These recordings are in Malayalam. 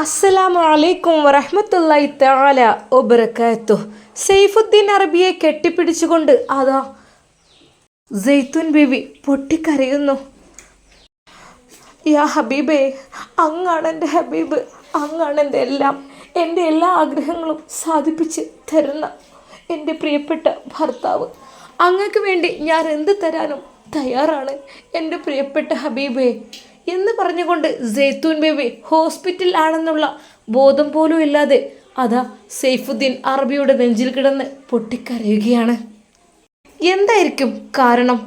അസ്സലാമു അലൈക്കും വറഹ്മത്തുള്ളാഹി തആല ഒബറക്കാത്തു സൈഫുദ്ദീൻ അറബിയെ കെട്ടിപ്പിടിച്ചുകൊണ്ട് അതാ ജെയ്ത്തുൻ ബീവി പൊട്ടിക്കരയുന്നു. യാ ഹബീബേ അങ്ങാണ് എന്റെ ഹബീബ് അങ്ങാണ് എന്റെ എല്ലാം. എന്റെ എല്ലാ ആഗ്രഹങ്ങളും സാധിപ്പിച്ച് തരുന്ന എന്റെ പ്രിയപ്പെട്ട ഭർത്താവ്. അങ്ങക്ക് വേണ്ടി ഞാൻ എന്ത് തരാനും തയ്യാറാണ് എന്റെ പ്രിയപ്പെട്ട ഹബീബേ. എന്ന് പറഞ്ഞുകൊണ്ട് ജെയ്ത്തൂൻ ബേബി ഹോസ്പിറ്റൽ ആണെന്നുള്ള ബോധം പോലും ഇല്ലാതെ അതാ സെയ്ഫുദ്ദീൻ അറബിയുടെ നെഞ്ചിൽ കിടന്ന് പൊട്ടിക്കരയുകയാണ്. എന്തായിരിക്കും കാരണം?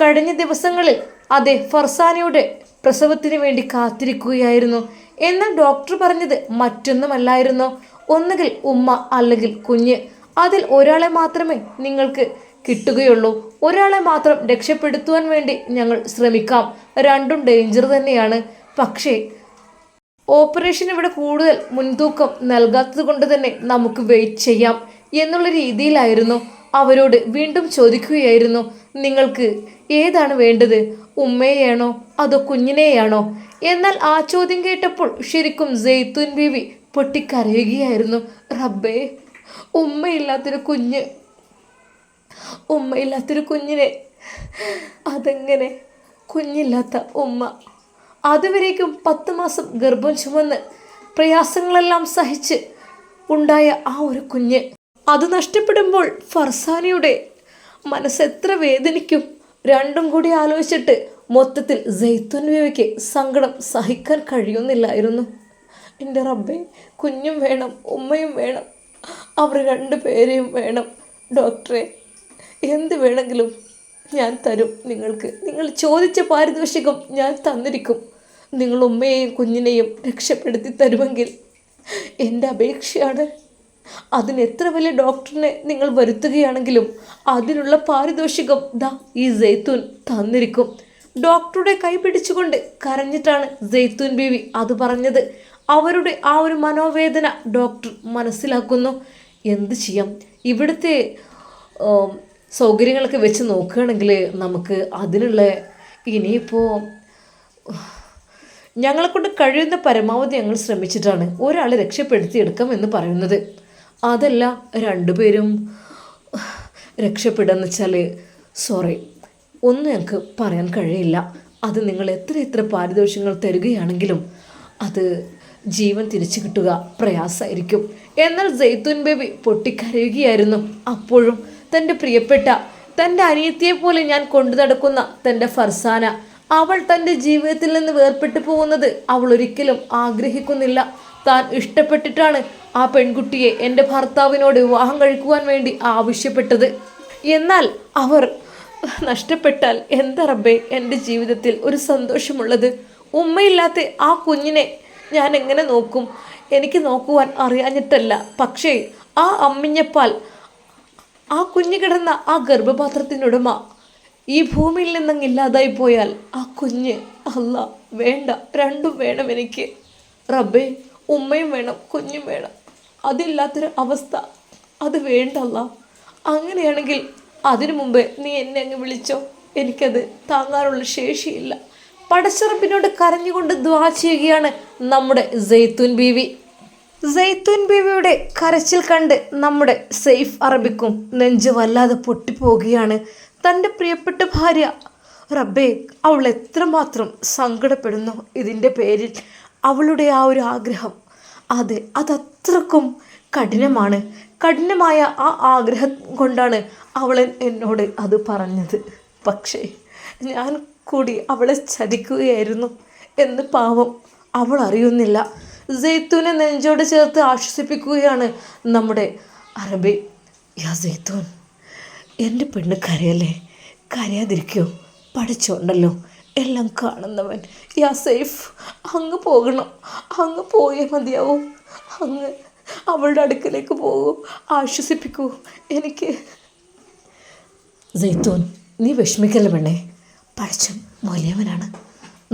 കഴിഞ്ഞ ദിവസങ്ങളിൽ അതെ ഫർസാനയുടെ പ്രസവത്തിന് വേണ്ടി കാത്തിരിക്കുകയായിരുന്നു. എന്നാൽ ഡോക്ടർ പറഞ്ഞത് മറ്റൊന്നുമല്ലായിരുന്നു. ഒന്നുകിൽ ഉമ്മ അല്ലെങ്കിൽ കുഞ്ഞ്. അതിൽ ഒരാളെ മാത്രമേ നിങ്ങൾക്ക് കിട്ടുകയുള്ളൂ. ഒരാളെ മാത്രം രക്ഷപ്പെടുത്തുവാൻ വേണ്ടി ഞങ്ങൾ ശ്രമിക്കാം. രണ്ടും ഡേഞ്ചർ തന്നെയാണ്. പക്ഷേ ഓപ്പറേഷൻ ഇവിടെ കൂടുതൽ മുൻതൂക്കം നൽകാത്തത് കൊണ്ട് തന്നെ നമുക്ക് വെയിറ്റ് ചെയ്യാം എന്നുള്ള രീതിയിലായിരുന്നു അവരോട് വീണ്ടും ചോദിക്കുകയായിരുന്നു. നിങ്ങൾക്ക് ഏതാണ് വേണ്ടത്? ഉമ്മയെയാണോ അതോ കുഞ്ഞിനെയാണോ? എന്നാൽ ആ ചോദ്യം കേട്ടപ്പോൾ ശരിക്കും ജെയ്ത്തുൻ ബീവി പൊട്ടിക്കരയുകയായിരുന്നു. റബ്ബേ ഉമ്മയില്ലാത്തൊരു കുഞ്ഞ് ഉമ്മയില്ലാത്തൊരു കുഞ്ഞിനെ. അതെങ്ങനെ? കുഞ്ഞില്ലാത്ത ഉമ്മ. അതുവരേക്കും പത്ത് മാസം ഗർഭം ചുമന്ന് പ്രയാസങ്ങളെല്ലാം സഹിച്ച് ഉണ്ടായ ആ ഒരു കുഞ്ഞ്. അത് നഷ്ടപ്പെടുമ്പോൾ ഫർസാനയുടെ മനസ്സെത്ര വേദനിക്കും. രണ്ടും കൂടി ആലോചിച്ചിട്ട് മൊത്തത്തിൽ ജെയ്ത്തുൻ സങ്കടം സഹിക്കാൻ കഴിയുന്നില്ലായിരുന്നു. എന്റെ റബ്ബെ കുഞ്ഞും വേണം ഉമ്മയും വേണം അവർ രണ്ടു പേരെയും വേണം. ഡോക്ടറെ എന്ത് വേണമെങ്കിലും ഞാൻ തരും നിങ്ങൾക്ക്. നിങ്ങൾ ചോദിച്ച പാരിതോഷികം ഞാൻ തന്നിരിക്കും. നിങ്ങൾ ഉമ്മയെയും കുഞ്ഞിനെയും രക്ഷപ്പെടുത്തി തരുമെങ്കിൽ എന്റെ അപേക്ഷയാണ്. അതിന് എത്ര വലിയ ഡോക്ടറിനെ നിങ്ങൾ വരുത്തുകയാണെങ്കിലും അതിനുള്ള പാരിതോഷികം ദ ഈ ജെയ്ത്തൂൻ തന്നിരിക്കും. ഡോക്ടറുടെ കൈ പിടിച്ചുകൊണ്ട് കരഞ്ഞിട്ടാണ് ജെയ്ത്തൂൻ ബീവി അത് പറഞ്ഞത്. അവരുടെ ആ ഒരു മനോവേദന ഡോക്ടർ മനസ്സിലാക്കുന്നു. എന്ത് ചെയ്യാം? ഇവിടുത്തെ സൗകര്യങ്ങളൊക്കെ വെച്ച് നോക്കുകയാണെങ്കിൽ നമുക്ക് അതിനുള്ള ഇനിയിപ്പോൾ ഞങ്ങളെക്കൊണ്ട് കഴിയുന്ന പരമാവധി ഞങ്ങൾ ശ്രമിച്ചിട്ടാണ് ഒരാളെ രക്ഷപ്പെടുത്തിയെടുക്കാം എന്ന് പറയുന്നത്. അതല്ല രണ്ടുപേരും രക്ഷപ്പെടുകയെന്ന് വെച്ചാൽ സോറി ഒന്നും ഞങ്ങൾക്ക് പറയാൻ കഴിയില്ല. അത് നിങ്ങൾ എത്ര എത്ര പാരിതോഷികങ്ങൾ തരികയാണെങ്കിലും അത് ജീവൻ തിരിച്ചു കിട്ടുക പ്രയാസമായിരിക്കും. എന്നാൽ ജെയ്ത്തുൻ ബേബി പൊട്ടിക്കരയുകയായിരുന്നു. അപ്പോഴും തന്റെ പ്രിയപ്പെട്ട തന്റെ അനിയത്തിയെ പോലെ ഞാൻ കൊണ്ടു നടക്കുന്ന തന്റെ ഫർസാന. അവൾ തന്റെ ജീവിതത്തിൽ നിന്ന് വേർപെട്ടു പോകുന്നത് അവൾ ഒരിക്കലും ആഗ്രഹിക്കുന്നില്ല. താൻ ഇഷ്ടപ്പെട്ടിട്ടാണ് ആ പെൺകുട്ടിയെ എന്റെ ഭർത്താവിനോട് വിവാഹം കഴിക്കുവാൻ വേണ്ടി ആവശ്യപ്പെട്ടത്. എന്നാൽ അവർ നഷ്ടപ്പെട്ടാൽ എന്താ റബ്ബേ എന്റെ ജീവിതത്തിൽ ഒരു സന്തോഷമുള്ളത്? ഉമ്മയില്ലാത്ത ആ കുഞ്ഞിനെ ഞാൻ എങ്ങനെ നോക്കും? എനിക്ക് നോക്കുവാൻ അറിയാഞ്ഞിട്ടല്ല. പക്ഷേ ആ അമ്മിഞ്ഞപ്പാൽ ആ കുഞ്ഞു കിടന്ന ആ ഗർഭപാത്രത്തിനുടമ ഈ ഭൂമിയിൽ നിന്നങ്ങ് ഇല്ലാതായി പോയാൽ ആ കുഞ്ഞ് അല്ല വേണ്ട രണ്ടും വേണം എനിക്ക്. റബ്ബേ ഉമ്മയും വേണം കുഞ്ഞും വേണം. അതില്ലാത്തൊരു അവസ്ഥ. അത് വേണ്ടല്ല അങ്ങനെയാണെങ്കിൽ അതിനു മുമ്പ് നീ എന്നെ അങ്ങ് വിളിച്ചോ. എനിക്കത് താങ്ങാനുള്ള ശേഷിയില്ല. പടച്ചറപ്പിനോട് കരഞ്ഞുകൊണ്ട് ദ്വാ ചെയ്യുകയാണ് നമ്മുടെ ജെയ്ത്തുൻ ബീവി. ജെയ്ത്തുൻ ബീവിയുടെ കരച്ചിൽ കണ്ട് നമ്മുടെ സെയ്ഫ് അറബിക്കും നെഞ്ച് വല്ലാതെ പൊട്ടിപ്പോവുകയാണ്. തന്റെ പ്രിയപ്പെട്ട ഭാര്യ റബ്ബേ അവൾ എത്രമാത്രം സങ്കടപ്പെടുന്നു ഇതിന്റെ പേരിൽ. അവളുടെ ആ ഒരു ആഗ്രഹം അതെ അതത്രക്കും കഠിനമാണ്. കഠിനമായ ആ ആഗ്രഹം കൊണ്ടാണ് അവൾ എന്നോട് അത് പറഞ്ഞത്. പക്ഷേ ഞാൻ കൂടി അവളെ ചതിക്കുകയായിരുന്നു എന്ന് പാവം അവൾ അറിയുന്നില്ല. ജെയ്ത്തൂനെ നെഞ്ചോട് ചേർത്ത് ആശ്വസിപ്പിക്കുകയാണ് നമ്മുടെ അറബി. യാ സെയ്ത്തൂൻ എന്റെ പെണ്ണ് കരയല്ലേ? കരയാതിരിക്കോ? പഠിച്ചോണ്ടല്ലോ. എല്ലാം കാണുന്നവൻ. യാ സേഫ് അങ്ങ് പോകണം. അങ്ങ് പോയേ മതിയാവും. അങ്ങ് അവളുടെ അടുക്കലേക്ക് പോകൂ. ആശ്വസിപ്പിക്കൂ. എനിക്ക് ജെയ്ത്തൂൻ നീ വിഷമിക്കല്ല പെണ്ണേ? പഴച്ചൻ വലിയവനാണ്.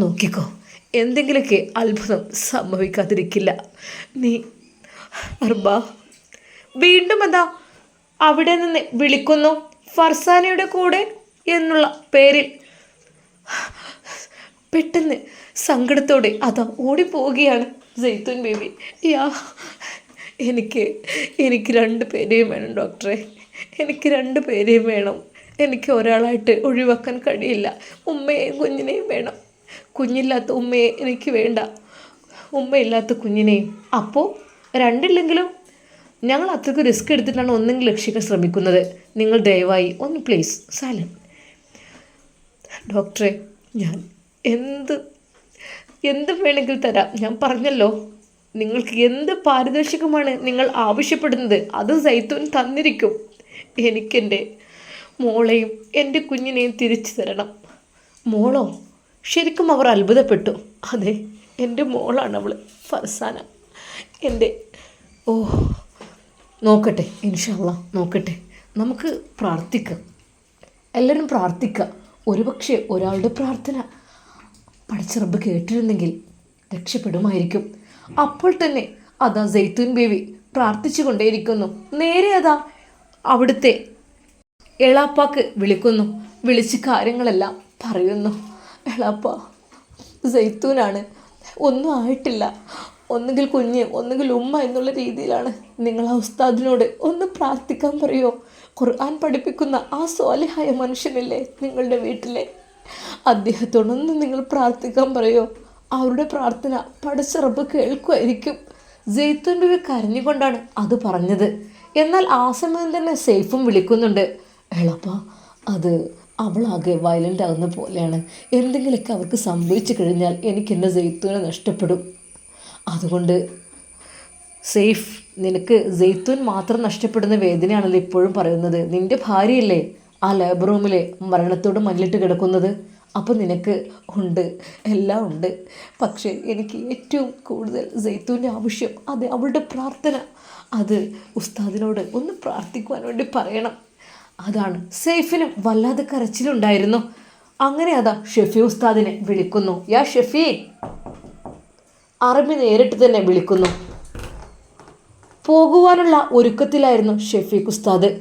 നോക്കിക്കോ. എന്തെങ്കിലുമൊക്കെ അത്ഭുതം സംഭവിക്കാതിരിക്കില്ല. നീ അർബ. വീണ്ടും എന്താ? അവിടെ നിന്ന് വിളിക്കുന്നു. ഫർസാനയുടെ കൂടെ എന്നുള്ള പേരിൽ. പെട്ടെന്ന് സങ്കടത്തോടെ അതാ ഓടിപ്പോവുകയാണ് ജെയ്ത്തുൻ ബേബി. യാ എനിക്ക് എനിക്ക് രണ്ട് പേരെയും വേണം ഡോക്ടറെ. എനിക്ക് രണ്ട് പേരെയും വേണം. എനിക്ക് ഒരാളായിട്ട് ഒഴിവാക്കാൻ കഴിയില്ല. ഉമ്മയെയും കുഞ്ഞിനെയും വേണം. കുഞ്ഞില്ലാത്ത ഉമ്മയെ എനിക്ക് വേണ്ട. ഉമ്മയില്ലാത്ത കുഞ്ഞിനെയും അപ്പോൾ രണ്ടില്ലെങ്കിലും ഞങ്ങൾ അത്രയ്ക്ക് റിസ്ക് എടുത്തിട്ടാണ് ഒന്നെങ്കിൽ രക്ഷിക്കാൻ ശ്രമിക്കുന്നത്. നിങ്ങൾ ദയവായി ഒന്ന് പ്ലീസ് സാലം ഡോക്ടറെ ഞാൻ എന്ത് എന്ത് വേണമെങ്കിൽ തരാം. ഞാൻ പറഞ്ഞല്ലോ നിങ്ങൾക്ക് എന്ത് പാരിതോഷികമാണ് നിങ്ങൾ ആവശ്യപ്പെടുന്നത് അത് സൈത്തൂൻ തന്നിരിക്കും. എനിക്കെന്റെ മോളെയും എന്റെ കുഞ്ഞിനെയും തിരിച്ചു തരണം. മോളോ? ശരിക്കും അവർ അത്ഭുതപ്പെട്ടു. അതെ എന്റെ മോളാണ് അവൾ ഫർസാന. എന്റെ ഓ നോക്കട്ടെ ഇൻഷല്ല നോക്കട്ടെ. നമുക്ക് പ്രാർത്ഥിക്കാം. എല്ലാവരും പ്രാർത്ഥിക്കുക ഒരുപക്ഷെ ഒരാളുടെ പ്രാർത്ഥന പഠിച്ചറബ് കേട്ടിരുന്നെങ്കിൽ രക്ഷപ്പെടുമായിരിക്കും. അപ്പോൾ തന്നെ അതാ ജെയ്ത്തൂൻ ബേവി പ്രാർത്ഥിച്ചു കൊണ്ടേയിരിക്കുന്നു. നേരെ അതാ അവിടുത്തെ എളാപ്പാക്ക് വിളിക്കുന്നു. വിളിച്ച് കാര്യങ്ങളെല്ലാം പറയുന്നു. എളാപ്പ സൈത്തൂനാണ്. ഒന്നും ആയിട്ടില്ല. ഒന്നുകിൽ കുഞ്ഞ് ഒന്നുകിൽ ഉമ്മ എന്നുള്ള രീതിയിലാണ് നിങ്ങൾ ആ ഉസ്താദിനോട് ഒന്ന് പ്രാർത്ഥിക്കാൻ പറയുമോ ഖുർആൻ പഠിപ്പിക്കുന്ന ആ സ്വാലിഹായ മനുഷ്യനല്ലേ നിങ്ങളുടെ വീട്ടിലെ? അദ്ദേഹത്തോടൊന്ന് നിങ്ങൾ പ്രാർത്ഥിക്കാൻ പറയുമോ അവരുടെ പ്രാർത്ഥന പടച്ചിറപ്പ് കേൾക്കുമായിരിക്കും. ജെയ്ത്തുൻ ഒരു കരഞ്ഞുകൊണ്ടാണ് അത് പറഞ്ഞത്. എന്നാൽ ആ സമയം തന്നെ സേഫും വിളിക്കുന്നുണ്ട്. എളപ്പ അത് അവളാകെ വയലന്റ് ആകുന്ന പോലെയാണ്. എന്തെങ്കിലുമൊക്കെ അവർക്ക് സംഭവിച്ചു കഴിഞ്ഞാൽ എനിക്ക് എന്റെ ജെയ്ത്തൂനെ നഷ്ടപ്പെടും. അതുകൊണ്ട് സേഫ് നിനക്ക് ജെയ്ത്തൂൻ മാത്രം നഷ്ടപ്പെടുന്ന വേദനയാണല്ലോ ഇപ്പോഴും പറയുന്നത്. നിന്റെ ഭാര്യയല്ലേ ആ ലേബർ റൂമിലെ മരണത്തോട് മല്ലിട്ട് കിടക്കുന്നത്? അപ്പോൾ നിനക്ക് ഉണ്ട് എല്ലാം ഉണ്ട്. പക്ഷേ എനിക്ക് ഏറ്റവും കൂടുതൽ ജെയ്ത്തൂന്റെ ആവശ്യം അത് അവളുടെ പ്രാർത്ഥന. അത് ഉസ്താദിനോട് ഒന്ന് പ്രാർത്ഥിക്കുവാൻ വേണ്ടി പറയണം. അതാണ്. സേഫിനും വല്ലാതെ കരച്ചിലുണ്ടായിരുന്നു. അങ്ങനെ അതാ ഷെഫി ഉസ്താദിനെ വിളിക്കുന്നു. യാ ഷെഫി. അറബി നേരിട്ട് തന്നെ വിളിക്കുന്നു. പോകുവാനുള്ള ഒരുക്കത്തിലായിരുന്നു ഷെഫീഖ് ഉസ്താദ്.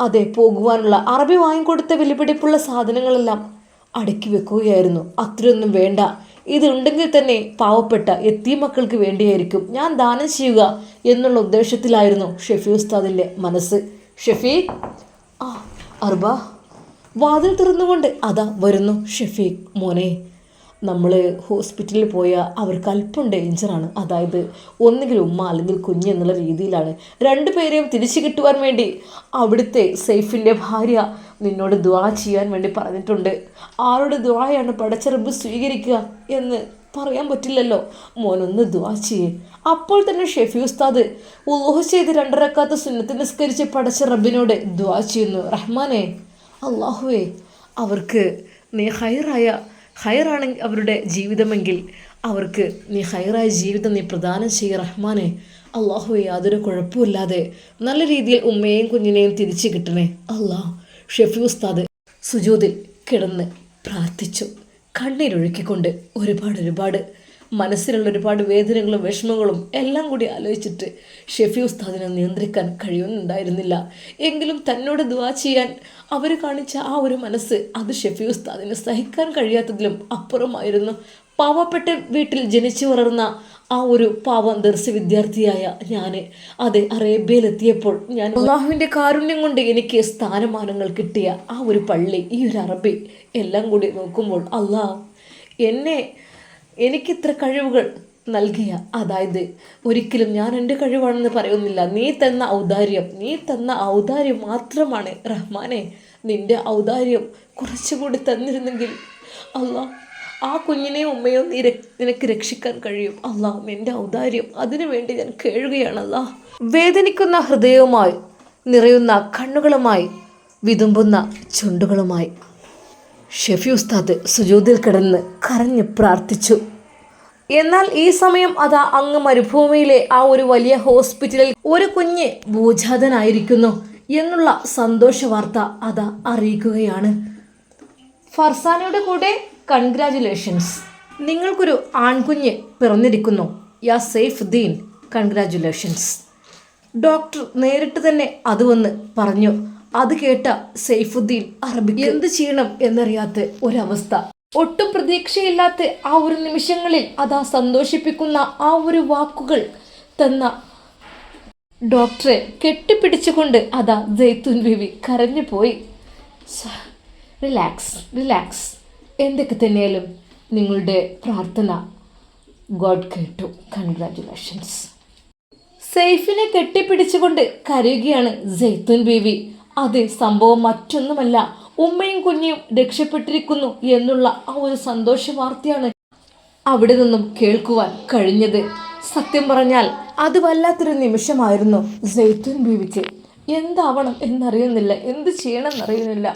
അതെ പോകുവാനുള്ള അറബി വാങ്ങിക്കൊടുത്ത വിലപിടിപ്പുള്ള സാധനങ്ങളെല്ലാം അടുക്കി വെക്കുകയായിരുന്നു. അത്രയൊന്നും വേണ്ട. ഇതുണ്ടെങ്കിൽ തന്നെ പാവപ്പെട്ട എത്തിയ മക്കൾക്ക് വേണ്ടിയായിരിക്കും. ഞാൻ ദാനം ചെയ്യുക എന്നുള്ള ഉദ്ദേശത്തിലായിരുന്നു ഷെഫി ഉസ്താദിന്റെ മനസ്സ്. ഷെഫി ആ അർബ വാതിൽ തുറന്നുകൊണ്ട് അതാ വരുന്നു ഷെഫീഖ് മോനെ. നമ്മൾ ഹോസ്പിറ്റലിൽ പോയാൽ അവർക്ക് അല്പം ഡേഞ്ചറാണ് അതായത് ഒന്നുകിൽ ഉമ്മ അല്ലെങ്കിൽ കുഞ്ഞ് എന്നുള്ള രീതിയിലാണ്. രണ്ടുപേരെയും തിരിച്ചു കിട്ടുവാൻ വേണ്ടി അവിടുത്തെ സെയ്ഫിന്റെ ഭാര്യ നിന്നോട് ദ്വാ ചെയ്യാൻ വേണ്ടി പറഞ്ഞിട്ടുണ്ട്. ആരുടെ ദ്വായാണ് പടച്ചറബ് സ്വീകരിക്കുക എന്ന് പറയാൻ പറ്റില്ലല്ലോ. മോനൊന്ന് ദ്വാ ചെയ്യേ. അപ്പോൾ തന്നെ ഷെഫി ഉസ്താദ് ഉലോഹ ചെയ്ത് രണ്ടരക്കാത്ത സുന്നത്ത് നിസ്കരിച്ച് പടച്ച റബ്ബിനോട് ദ്വാ ചെയ്യുന്നു. റഹ്മാനെ അള്ളാഹുവേ അവർക്ക് നീ ഹൈറായ ഹൈറാണ് അവരുടെ ജീവിതമെങ്കിൽ അവർക്ക് നീ ഹൈറായ ജീവിതം നീ പ്രദാനം ചെയ്യ റഹ്മാനെ. അള്ളാഹുവെ യാതൊരു കുഴപ്പമില്ലാതെ നല്ല രീതിയിൽ ഉമ്മയെയും കുഞ്ഞിനെയും തിരിച്ചു കിട്ടണേ. അള്ളാഹ് ഷെഫി ഉസ്താദ് സുജൂതിൽ കിടന്ന് പ്രാർത്ഥിച്ചു. കണ്ണീരൊഴുക്കിക്കൊണ്ട് ഒരുപാട് ഒരുപാട് മനസ്സിലുള്ള ഒരുപാട് വേദനകളും വിഷമങ്ങളും എല്ലാം കൂടി ആലോചിച്ചിട്ട് ഷെഫി ഉസ്താദിനെ നിയന്ത്രിക്കാൻ കഴിയുന്നുണ്ടായിരുന്നില്ല. എങ്കിലും തന്നോട് ദുവാ ചെയ്യാൻ അവർ കാണിച്ച ആ ഒരു മനസ്സ് അത് ഷെഫി ഉസ്താദിന് സഹിക്കാൻ കഴിയാത്തതിലും അപ്പുറമായിരുന്നു. പാവപ്പെട്ട വീട്ടിൽ ജനിച്ചു വളർന്ന ആ ഒരു പാവം ദർശ വിദ്യാർത്ഥിയായ ഞാൻ അതെ അറേബ്യയിലെത്തിയപ്പോൾ ഞാൻ അള്ളാഹുവിന്റെ കാരുണ്യം കൊണ്ട് എനിക്ക് സ്ഥാനമാനങ്ങൾ കിട്ടിയ ആ ഒരു പള്ളി ഈ ഒരു അറബി എല്ലാം കൂടി നോക്കുമ്പോൾ അള്ളാഹ് എന്നെ എനിക്കിത്ര കഴിവുകൾ നൽകിയ അതായത് ഒരിക്കലും ഞാൻ എന്റെ കഴിവാണെന്ന് പറയുന്നില്ല. നീ തന്ന ഔദാര്യം നീ തന്ന ഔദാര്യം മാത്രമാണ് റഹ്മാനെ നിന്റെ ഔദാര്യം കുറച്ചുകൂടി തന്നിരുന്നെങ്കിൽ അല്ല ആ കുഞ്ഞിനെയും ഉമ്മയോ നീ നിനക്ക് രക്ഷിക്കാൻ കഴിയും. അല്ല എന്റെ ഔദാര്യം അതിനു വേണ്ടി ഞാൻ കേഴുകയാണ് അള്ളാഹ് വേദനിക്കുന്ന ഹൃദയവുമായി നിറയുന്ന കണ്ണുകളുമായി വിതുമ്പുന്ന ചുണ്ടുകളുമായി. ഷെഫി ഉസ്താദ് സുജൂതിൽ കിടന്ന് കരഞ്ഞ് പ്രാർത്ഥിച്ചു. എന്നാൽ ഈ സമയം അതാ അങ്ങ് മരുഭൂമിയിലെ ആ ഒരു വലിയ ഹോസ്പിറ്റലിൽ ഒരു കുഞ്ഞ് ഭൂജാതനായിരിക്കുന്നു എന്നുള്ള സന്തോഷ വാർത്ത അതാ അറിയിക്കുകയാണ്. ഫർസാനയുടെ കൂടെ കൺഗ്രാജുലേഷൻസ്. നിങ്ങൾക്കൊരു ആൺകുഞ്ഞ് പിറന്നിരിക്കുന്നു. യാ സേഫ് ദീൻ. കൺഗ്രാജുലേഷൻസ്. ഡോക്ടർ നേരിട്ട് തന്നെ അത് വന്ന് പറഞ്ഞു. അത് കേട്ട സൈഫുദ്ദീൻ അറബി എന്ത് ചെയ്യണം? എന്നറിയാത്ത ഒരവസ്ഥ. ഒട്ടും പ്രതീക്ഷയില്ലാത്ത ആ ഒരു നിമിഷങ്ങളിൽ അതാ സന്തോഷിപ്പിക്കുന്ന ആ ഒരു വാക്കുകൾ തന്ന ഡോക്ടറെ കെട്ടിപ്പിടിച്ചുകൊണ്ട് അതാ ജയ്ത്തുൻ ബീവി കരഞ്ഞു പോയി റിലാക്സ് റിലാക്സ് എന്തൊക്കെ തന്നെയാലും നിങ്ങളുടെ പ്രാർത്ഥന ഗോഡ് കേട്ടു. കൺഗ്രാറ്റുലേഷൻസ് സെയ്ഫിനെ കെട്ടിപ്പിടിച്ചുകൊണ്ട് കരയുകയാണ് ജയ്ത്തുൻ ബീവി അത് സംഭവം മറ്റൊന്നുമല്ല. ഉമ്മയും കുഞ്ഞും രക്ഷപ്പെട്ടിരിക്കുന്നു എന്നുള്ള ആ ഒരു സന്തോഷ വാർത്തയാണ് അവിടെ നിന്നും കേൾക്കുവാൻ കഴിഞ്ഞത്. സത്യം പറഞ്ഞാൽ അത് വല്ലാത്തൊരു നിമിഷമായിരുന്നു സൈത്തൂൻ ബീവിക്ക്. എന്താവണം എന്നറിയുന്നില്ല എന്ത് ചെയ്യണം എന്നറിയുന്നില്ല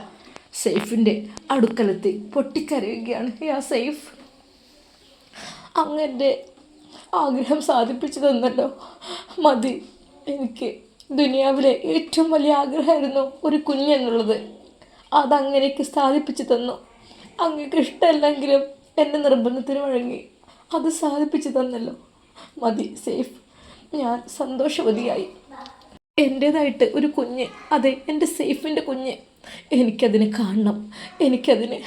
സെയ്ഫിന്റെ അടുക്കലത്തെ പൊട്ടിക്കരയുകയാണ് യാ സെയ്ഫ് അങ്ങന്റെ ആഗ്രഹം സാധിപ്പിച്ചു തന്നല്ലോ. മതി എനിക്ക് ദുനിയാവിലെ ഏറ്റവും വലിയ ആഗ്രഹമായിരുന്നു ഒരു കുഞ്ഞെന്നുള്ളത് അതങ്ങനെയൊക്കെ സാധിപ്പിച്ചു തന്നു. അങ്ങക്ക് ഇഷ്ടമല്ലെങ്കിലും എന്റെ നിർബന്ധത്തിന് വഴങ്ങി. അത് സാധിപ്പിച്ചു തന്നല്ലോ. മതി സേഫ്. ഞാൻ സന്തോഷവതിയായി. എന്റേതായിട്ട് ഒരു കുഞ്ഞ്. അതെ എന്റെ സേഫിന്റെ കുഞ്ഞ്. എനിക്കതിനെ കാണണം. എനിക്കതിന്.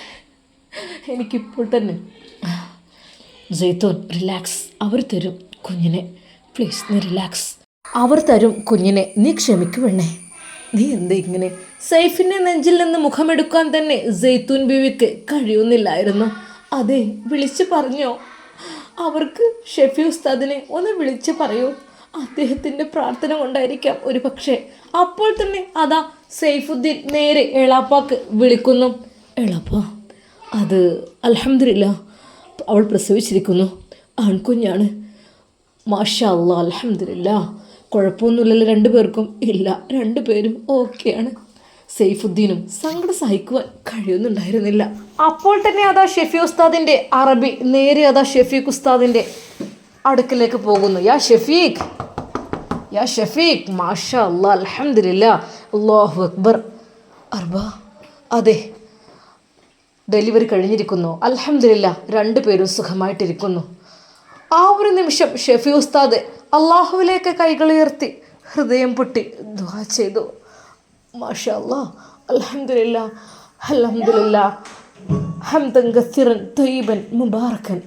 എനിക്കിപ്പോൾ തന്നെ. ജയ്തോൻ റിലാക്സ്. അവർ തരും കുഞ്ഞിനെ. Please relax. അവർ തരും കുഞ്ഞിനെ. നീ ക്ഷമിക്കുവെണ്ണേ. നീ എന്ത് ഇങ്ങനെ? സൈഫിന്റെ നെഞ്ചിൽ നിന്ന് മുഖമെടുക്കാൻ തന്നെ ജെയ്ത്തൂൻ ബീവിക്ക് കഴിയുന്നില്ലായിരുന്നു. അതെ വിളിച്ചു പറഞ്ഞോ. അവർക്ക് ഷെഫി ഉസ്താദിനെ ഒന്ന് വിളിച്ച് പറയൂ. അദ്ദേഹത്തിന്റെ പ്രാർത്ഥന കൊണ്ടായിരിക്കാം ഒരു പക്ഷേ അപ്പോൾ തന്നെ അതാ സൈഫുദ്ദീൻ നേരെ എളാപ്പാക്ക് വിളിക്കുന്നു. എളാപ്പ അത് അലഹമില്ല അവൾ പ്രസവിച്ചിരിക്കുന്നു. ആൺകുഞ്ഞാണ്. മാഷാ അല്ലാ അലഹമില്ല കുഴപ്പമൊന്നുമില്ലല്ലോ രണ്ടു പേർക്കും. ഇല്ല രണ്ടു പേരും ഓക്കെയാണ്. സെയ്ഫുദ്ദീനും സങ്കടം സഹിക്കുവാൻ കഴിയുന്നുണ്ടായിരുന്നില്ല അപ്പോൾ തന്നെ അതാ ഷെഫി ഉസ്താദിന്റെ അറബി നേരെ അതാ ഷെഫീഖ് ഉസ്താദിന്റെ അടുക്കിലേക്ക് പോകുന്നു. യാ ഷെഫീഖ് യാ ഷെഫീഖ് മാഷാ അല്ലാ അലഹമില്ല അള്ളാഹു അക്ബർ. അർബ അതെ ഡെലിവറി കഴിഞ്ഞിരിക്കുന്നു. അലഹമില്ല രണ്ടുപേരും സുഖമായിട്ടിരിക്കുന്നു. ആ ഒരു നിമിഷം ഷെഫി ഉസ്താദ് അള്ളാഹുവിലേക്ക് കൈകളുയർത്തി ഹൃദയം പൊട്ടി ദ്വാ ചെയ്തു. മാഷാ അല്ലാ അലഹമില്ല അലഹമില്ല ഹംദൻ ഗസിറൻ തൊയ്ബൻ മുബാറക്കൻ.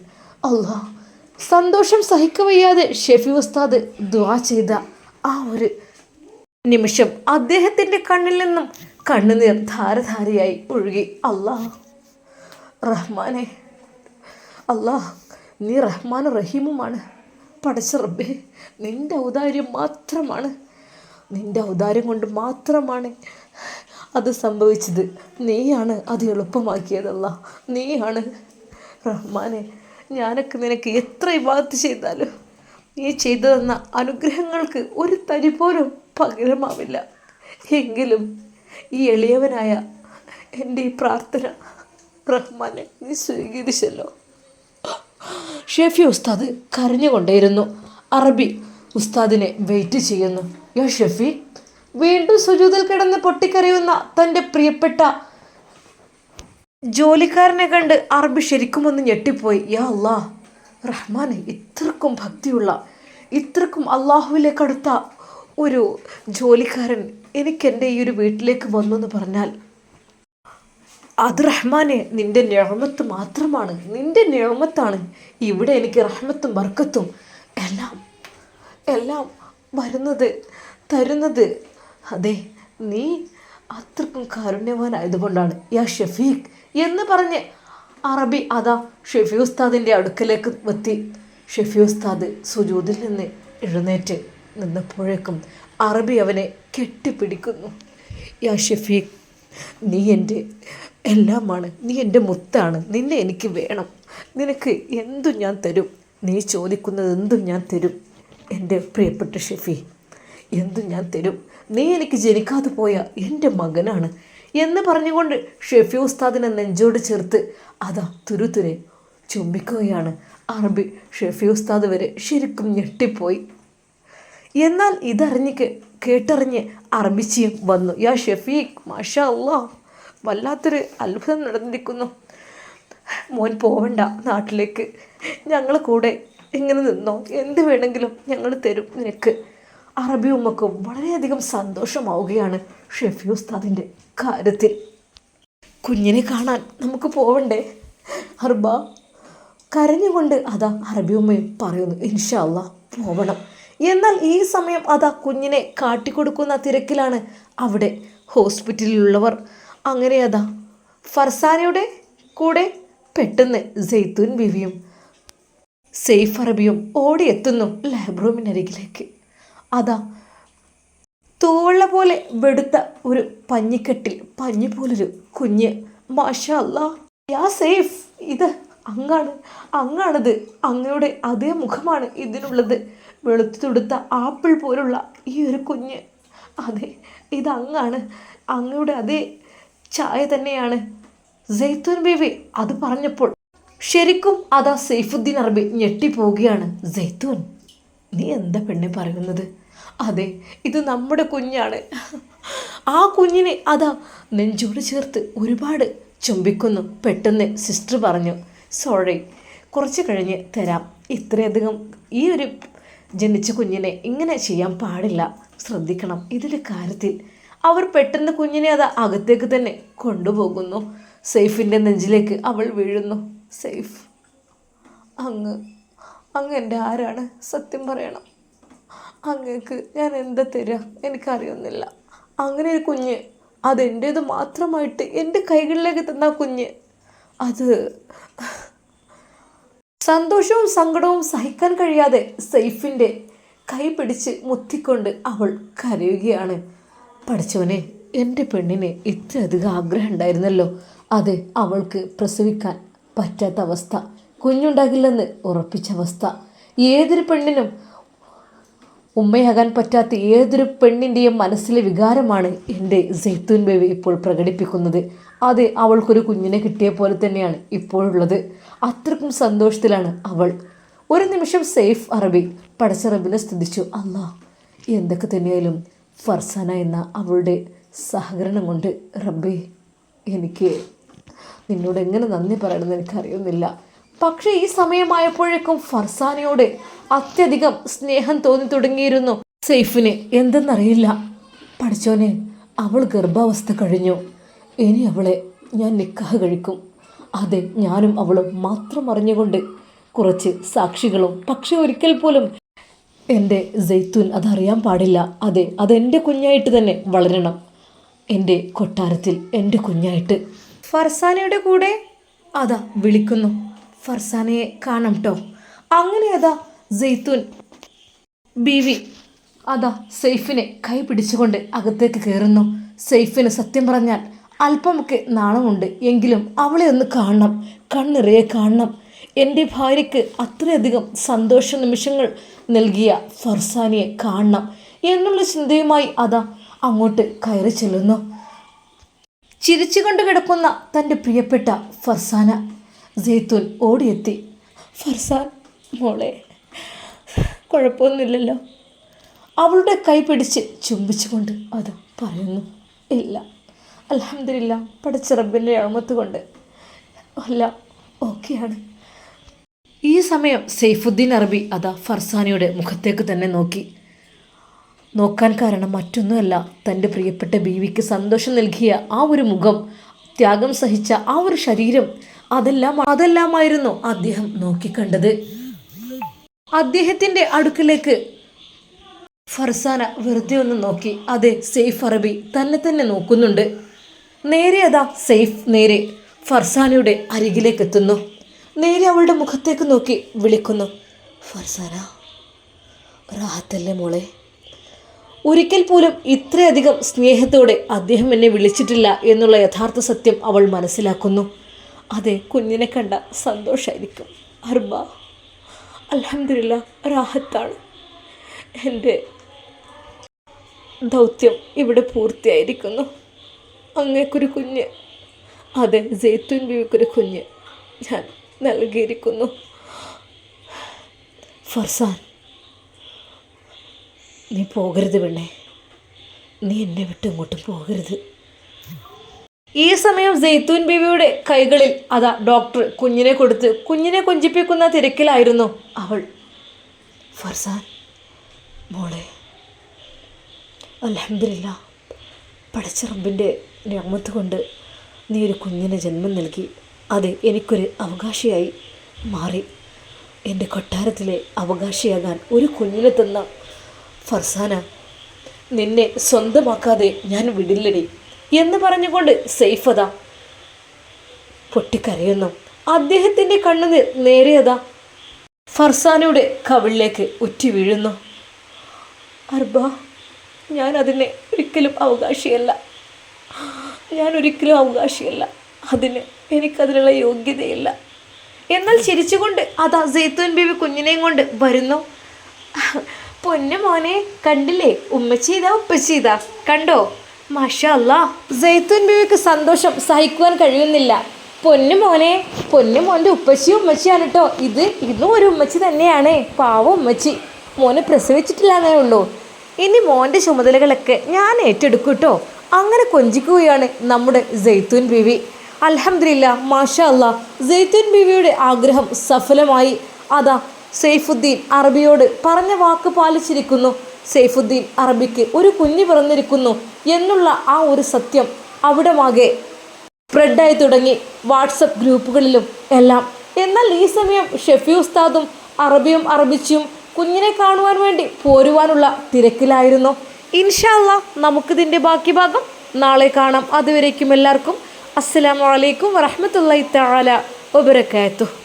അള്ളാ സന്തോഷം സഹിക്കവയ്യാതെ ഷെഫി ഉസ്താദ് ദ്വാ ചെയ്ത ആ ഒരു നിമിഷം അദ്ദേഹത്തിന്റെ കണ്ണിൽ നിന്നും കണ്ണുനീർ ധാരധാരയായി ഒഴുകി. അള്ളാഹ് റഹ്മാനെ അല്ലാഹ് നീ റഹ്മാൻ റഹീമുമാണ്. പടച്ച റബ്ബേ നിന്റെ ഔദാര്യം മാത്രമാണ്. നിന്റെ ഔദാര്യം കൊണ്ട് മാത്രമാണ് അത് സംഭവിച്ചത്. നീയാണ് അത് എളുപ്പമാക്കിയതല്ല. നീയാണ് റഹ്മാനെ ഞാനൊക്കെ നിനക്ക് എത്ര ഇബാദത്ത് ചെയ്താലും നീ ചെയ്തു തന്ന അനുഗ്രഹങ്ങൾക്ക് ഒരു തരി പോലും പകരമാവില്ല. എങ്കിലും ഈ എളിയവനായ എന്റെ ഈ പ്രാർത്ഥന റഹ്മാനെ നീ സ്വീകരിച്ചല്ലോ. ഷെഫി ഉസ്താദ് കരഞ്ഞുകൊണ്ടേയിരുന്നു അറബി ഉസ്താദിനെ വെയിറ്റ് ചെയ്യുന്നു. യോ ഷെഫി വീണ്ടും സുജൂതിൽ കിടന്ന് പൊട്ടിക്കരയുന്ന തന്റെ പ്രിയപ്പെട്ട ജോലിക്കാരനെ കണ്ട് അറബി ശരിക്കും ഒന്ന് ഞെട്ടിപ്പോയി. യാ അല്ലാ റഹ്മാനെ ഇത്രക്കും ഭക്തിയുള്ള ഇത്രക്കും അള്ളാഹുവിലേക്ക് അടുത്ത ഒരു ജോലിക്കാരൻ എനിക്കെന്റെ ഈ ഒരു വീട്ടിലേക്ക് വന്നു എന്ന് പറഞ്ഞാൽ അത് റഹ്മാനെ നിന്റെ നിഴമത്ത് മാത്രമാണ്. നിന്റെ നിഴമത്താണ് ഇവിടെ എനിക്ക് റഹ്മത്തും ബർക്കത്തും എല്ലാം എല്ലാം വരുന്നത് തരുന്നത്. അതെ നീ അത്രക്കും കാരുണ്യവാനായതുകൊണ്ടാണ്. യാ ഷഫീഖ് എന്ന് പറഞ്ഞ് അറബി അതാ ഷെഫി ഉസ്താദിന്റെ അടുക്കലേക്ക് എത്തി. ഷെഫി ഉസ്താദ് സുജൂതിൽ നിന്ന് എഴുന്നേറ്റ് നിന്നപ്പോഴേക്കും അറബി അവനെ കെട്ടിപ്പിടിക്കുന്നു. യാ ഷഫീഖ് നീ എന്റെ എല്ലാമാണ് നീ എന്റെ മുത്താണ് നിന്നെ എനിക്ക് വേണം. നിനക്ക് എന്തും ഞാൻ തരും. നീ ചോദിക്കുന്നത് എന്തും ഞാൻ തരും. എന്റെ പ്രിയപ്പെട്ട ഷെഫി എന്തും ഞാൻ തരും. നീ എനിക്ക് ജനിക്കാതെ പോയ എന്റെ മകനാണ് എന്ന് പറഞ്ഞുകൊണ്ട് ഷെഫി ഉസ്താദിനെ നെഞ്ചോട് ചേർത്ത് അതാ തുരുതുരെ ചുംബിക്കുകയാണ്. അറബി ഷെഫി ഉസ്താദ് വരെ ശരിക്കും ഞെട്ടിപ്പോയി. എന്നാൽ ഇതറിഞ്ഞ് കേട്ടറിഞ്ഞ് അറബിച്ചിയും വന്നു. യാ ഷെഫീഖ് മാഷാ അല്ലാ വല്ലാത്തൊരു അത്ഭുതം നടന്നിരിക്കുന്നു. മോൻ പോവണ്ട നാട്ടിലേക്ക്. ഞങ്ങൾ കൂടെ ഇങ്ങനെ നിന്നോ? എന്ത് വേണമെങ്കിലും ഞങ്ങൾ തരും നിനക്ക്. അറബി ഉമ്മക്കും വളരെയധികം സന്തോഷമാവുകയാണ് ഷെഫി ഉസ്താദിന്റെ കാര്യത്തിൽ. കുഞ്ഞിനെ കാണാൻ നമുക്ക് പോവണ്ടേ? അർബ. കരഞ്ഞുകൊണ്ട് അതാ അറബി ഉമ്മയും പറയുന്നു ഇൻഷല്ല പോവണം. എന്നാൽ ഈ സമയം അതാ കുഞ്ഞിനെ കാട്ടിക്കൊടുക്കുന്ന തിരക്കിലാണ് അവിടെ ഹോസ്പിറ്റലിലുള്ളവർ. അങ്ങനെ അതാ ഫർസാനയുടെ കൂടെ പെട്ടെന്ന് ജെയ്ത്തൂൻ ബിവിയും സെയ്ഫ് അറബിയും ഓടിയെത്തുന്നു ലാബ്രൂമിനരികിലേക്ക് അതാ തോള പോലെ വെടുത്ത ഒരു പഞ്ഞിക്കെട്ടിൽ പഞ്ഞി പോലൊരു കുഞ്ഞ്. മാഷാ യാ സേഫ് ഇത് അങ്ങാണ് അങ്ങാണത് അങ്ങയുടെ അതേ മുഖമാണ് ഇതിനുള്ളത്. വെളുത്തു ആപ്പിൾ പോലുള്ള ഈ ഒരു കുഞ്ഞ്. അതെ ഇത് അങ്ങാണ്. അങ്ങയുടെ അതേ ചായ തന്നെയാണ്. ജെയ്ത്തൂൻ ബേബി അത് പറഞ്ഞപ്പോൾ ശരിക്കും അതാ സെയ്ഫുദ്ദീൻ അറബി ഞെട്ടിപ്പോവുകയാണ്. ജെയ്ത്തൂൻ നീ എന്താ പെണ്ണെ പറയുന്നത്? അതെ ഇത് നമ്മുടെ കുഞ്ഞാണ്. ആ കുഞ്ഞിനെ അതാ നെഞ്ചോട് ചേർത്ത് ഒരുപാട് ചുംബിക്കുന്നു പെട്ടെന്ന് സിസ്റ്റർ പറഞ്ഞു സോറി കുറച്ച് കഴിഞ്ഞ് തരാം. ഇത്രയധികം ഈ ഒരു ജനിച്ച കുഞ്ഞിനെ ഇങ്ങനെ ചെയ്യാൻ പാടില്ല. ശ്രദ്ധിക്കണം. ഇതിന്റെ കാര്യത്തിൽ അവർ പെട്ടെന്ന് കുഞ്ഞിനെ അത് അകത്തേക്ക് തന്നെ കൊണ്ടുപോകുന്നു. സെയ്ഫിന്റെ നെഞ്ചിലേക്ക് അവൾ വീഴുന്നു. സെയ്ഫ് അങ്ങ് അങ്ങ് എന്റെ ആരാണ്? സത്യം പറയണം. അങ്ങേക്ക് ഞാൻ എന്താ തരിക എനിക്കറിയുന്നില്ല. അങ്ങനെ ഒരു കുഞ്ഞ് അതെന്റേത് മാത്രമായിട്ട് എന്റെ കൈകളിലേക്ക് തന്ന കുഞ്ഞ് അത് സന്തോഷവും സങ്കടവും സഹിക്കാൻ കഴിയാതെ സൈഫിന്റെ കൈ പിടിച്ച് മുത്തിക്കൊണ്ട് അവൾ കരയുകയാണ്. പഠിച്ചവനെ എന്റെ പെണ്ണിന് ഇത്രയധികം ആഗ്രഹം ഉണ്ടായിരുന്നല്ലോ. അത് അവൾക്ക് പ്രസവിക്കാൻ പറ്റാത്ത അവസ്ഥ. കുഞ്ഞുണ്ടാകില്ലെന്ന് ഉറപ്പിച്ച അവസ്ഥ. ഏതൊരു പെണ്ണിനും ഉമ്മയാകാൻ പറ്റാത്ത ഏതൊരു പെണ്ണിന്റെയും മനസ്സിലെ വികാരമാണ് എന്റെ സൈത്തൂൻ ബേബി ഇപ്പോൾ പ്രകടിപ്പിക്കുന്നത്. അത് അവൾക്കൊരു കുഞ്ഞിനെ കിട്ടിയ പോലെ തന്നെയാണ് ഇപ്പോഴുള്ളത്. അത്രക്കും സന്തോഷത്തിലാണ് അവൾ. ഒരു നിമിഷം സേഫ് അറബി പടച്ച റബ്ബിനെ സ്തുതിച്ചു. അല്ലാ എന്തൊക്കെ തന്നെയായാലും ഫർസാന എന്ന അവളുടെ സഹകരണം കൊണ്ട് റബ്ബേ എനിക്ക് നിന്നോട് എങ്ങനെ നന്ദി പറയണമെന്ന് എനിക്കറിയുന്നില്ല. പക്ഷേ ഈ സമയമായപ്പോഴേക്കും ഫർസാനയോട് അത്യധികം സ്നേഹം തോന്നി തുടങ്ങിയിരുന്നു. സെയ്ഫിന് എന്തെന്നറിയില്ല. പഠിച്ചോനെ അവൾ ഗർഭാവസ്ഥ കഴിഞ്ഞു. ഇനി അവളെ ഞാൻ നിക്കാഹ് കഴിക്കും. അതെ ഞാനും അവളും മാത്രം അറിഞ്ഞുകൊണ്ട് കുറച്ച് സാക്ഷികളും. പക്ഷെ ഒരിക്കൽ പോലും എന്റെ ജെയ്ത്തൂൻ അതറിയാൻ പാടില്ല. അതെ അതെന്റെ കുഞ്ഞായിട്ട് തന്നെ വളരണം. എന്റെ കൊട്ടാരത്തിൽ എന്റെ കുഞ്ഞായിട്ട്. ഫർസാനയുടെ കൂടെ? അതാ വിളിക്കുന്നു. ഫർസാനയെ കാണാം കേട്ടോ അങ്ങനെ അതാ ജെയ്ത്തൂൻ ബീവി അതാ സെയ്ഫിനെ കൈ പിടിച്ചുകൊണ്ട് അകത്തേക്ക് കയറുന്നു. സെയ്ഫിന് സത്യം പറഞ്ഞാൽ അല്പമൊക്കെ നാണമുണ്ട്. എങ്കിലും അവളെ ഒന്ന് കാണണം. കണ്ണിറയെ കാണണം. എന്റെ ഭാര്യയ്ക്ക് അത്രയധികം സന്തോഷ നിമിഷങ്ങൾ നൽകിയ ഫർസാനിയെ കാണണം എന്നുള്ള ചിന്തയുമായി അതാ അങ്ങോട്ട് കയറി ചെല്ലുന്നു ചിരിച്ചുകൊണ്ട് കിടക്കുന്ന തന്റെ പ്രിയപ്പെട്ട ഫർസാന ജെയ്ത്തൂൻ ഓടിയെത്തി. ഫർസാൻ മോളെ കുഴപ്പമൊന്നുമില്ലല്ലോ. അവളുടെ കൈ പിടിച്ച് ചുംബിച്ചുകൊണ്ട് അത് പറയുന്നു. ഇല്ല അലഹമില്ല പഠിച്ച റബ്ബിന്റെ അഴമത്ത് കൊണ്ട് അല്ല ഓക്കെയാണ്. ഈ സമയം സെയ്ഫുദ്ദീൻ അറബി അതാ ഫർസാനയുടെ മുഖത്തേക്ക് തന്നെ നോക്കി. നോക്കാൻ കാരണം മറ്റൊന്നുമല്ല തന്റെ പ്രിയപ്പെട്ട ബീവിക്ക് സന്തോഷം നൽകിയ ആ ഒരു മുഖം ത്യാഗം സഹിച്ച ആ ഒരു ശരീരം അതെല്ലാം അതെല്ലാമായിരുന്നു അദ്ദേഹം നോക്കിക്കണ്ടത്. അദ്ദേഹത്തിന്റെ അടുക്കലേക്ക് ഫർസാന വെറുതെ ഒന്ന് നോക്കി. അതെ സെയ്ഫ് അറബി തന്നെ തന്നെ നോക്കുന്നുണ്ട്. നേരെ അതാ സെയ്ഫ് നേരെ ഫർസാനയുടെ അരികിലേക്ക് എത്തുന്നു. നേരെ അവളുടെ മുഖത്തേക്ക് നോക്കി വിളിക്കുന്നു. ഫർസാന റാഹത്തല്ലേ മോളെ? ഒരിക്കൽ പോലും ഇത്രയധികം സ്നേഹത്തോടെ അദ്ദേഹം എന്നെ വിളിച്ചിട്ടില്ല എന്നുള്ള യഥാർത്ഥ സത്യം അവൾ മനസ്സിലാക്കുന്നു. അതെ കുഞ്ഞിനെ കണ്ട സന്തോഷമായിരിക്കും അർബ അലഹമില്ല റാഹത്താണ്. എന്റെ ദൗത്യം ഇവിടെ പൂർത്തിയായിരിക്കുന്നു. അങ്ങേക്കൊരു കുഞ്ഞ്. അതെ ജെയ്ത്തുൻ ബീവിക്കൊരു കുഞ്ഞ് ഞാൻ നൽകിയിരിക്കുന്നു. ഫർസാൻ നീ പോകരുത് പെണ്ണേ. നീ എന്നെ വിട്ട് ഇങ്ങോട്ടും പോകരുത്. ഈ സമയം ജെയ്ത്തൂൻ ബീവിയുടെ കൈകളിൽ അതാ ഡോക്ടർ കുഞ്ഞിനെ കൊടുത്ത് കുഞ്ഞിനെ കൊഞ്ചിപ്പിക്കുന്ന തിരക്കിലായിരുന്നു അവൾ. ഫർസാൻ മോളെ അലഹമില്ല പടച്ച റബ്ബിന്റെ ഞാമത്ത് കൊണ്ട് നീ ഒരു കുഞ്ഞിനെ ജന്മം നൽകി. അത് എനിക്കൊരു അവകാശിയായി മാറി. എന്റെ കൊട്ടാരത്തിലെ അവകാശിയാകാൻ ഒരു കുഞ്ഞിനെ തന്ന ഫർസാന നിന്നെ സ്വന്തമാക്കാതെ ഞാൻ വിടില്ലടി. എന്ന് പറഞ്ഞുകൊണ്ട് സെയ്ഫത പൊട്ടിക്കരയുന്നു. അദ്ദേഹത്തിന്റെ കണ്ണുനീർ നേരെയതാ. ഫർസാനയുടെ കവിളിലേക്ക് ഉറ്റി വീഴുന്നു. അർബ ഞാൻ അതിനെ ഒരിക്കലും അവകാശിയല്ല. ഞാൻ ഒരിക്കലും അവകാശിയല്ല. അതിന് എനിക്കതിനുള്ള യോഗ്യതയില്ല. എന്നാൽ ചിരിച്ചുകൊണ്ട് അതാ സെയ്തുൻ ബീവി കുഞ്ഞിനെയും കൊണ്ട് വരുന്നു. പൊന്നു മോനെ കണ്ടില്ലേ ഉമ്മച്ചീതാ ഉപ്പച്ചീതാ കണ്ടോ? മാഷാ ജയ്തുൻ ബീവിക്ക് സന്തോഷം സഹിക്കുവാൻ കഴിയുന്നില്ല. പൊന്നു മോനെ പൊന്നു മോന്റെ ഉപ്പച്ചിയും ഉമ്മച്ചിയാണ് കേട്ടോ ഇത് ഇതും ഒരു ഉമ്മച്ചി തന്നെയാണ് പാവം ഉമ്മച്ചി. മോനെ പ്രസവിച്ചിട്ടില്ലാന്നേ ഉള്ളൂ. ഇനി മോന്റെ ചുമതലകളൊക്കെ ഞാൻ ഏറ്റെടുക്കും കേട്ടോ അങ്ങനെ കൊഞ്ചിക്കുകയാണ് നമ്മുടെ ജയ്തുൻ ബീവി. അലഹമില്ല മാഷാ അല്ലാ ജെയ്ത്തൂൻ ബീവിയുടെ ആഗ്രഹം സഫലമായി. അതാ സെയ്ഫുദ്ദീൻ അറബിയോട് പറഞ്ഞ വാക്ക് പാലിച്ചിരിക്കുന്നു. സെയ്ഫുദ്ദീൻ അറബിക്ക് ഒരു കുഞ്ഞ് പിറന്നിരിക്കുന്നു എന്നുള്ള ആ ഒരു സത്യം അവിടമാകെ സ്പ്രെഡായി തുടങ്ങി വാട്സപ്പ് ഗ്രൂപ്പുകളിലും എല്ലാം. എന്നാൽ ഈ സമയം ഷെഫി ഉസ്താദും അറബിയും അറബിച്ചും കുഞ്ഞിനെ കാണുവാൻ വേണ്ടി പോരുവാനുള്ള തിരക്കിലായിരുന്നു. ഇൻഷാല്ല നമുക്കിതിന്റെ ബാക്കി ഭാഗം നാളെ കാണാം. അതുവരേക്കും എല്ലാവർക്കും അസ്സാം വലൈക്കും വറഹ്മത്തുള്ളാഹി തആല വബറകാതുഹു.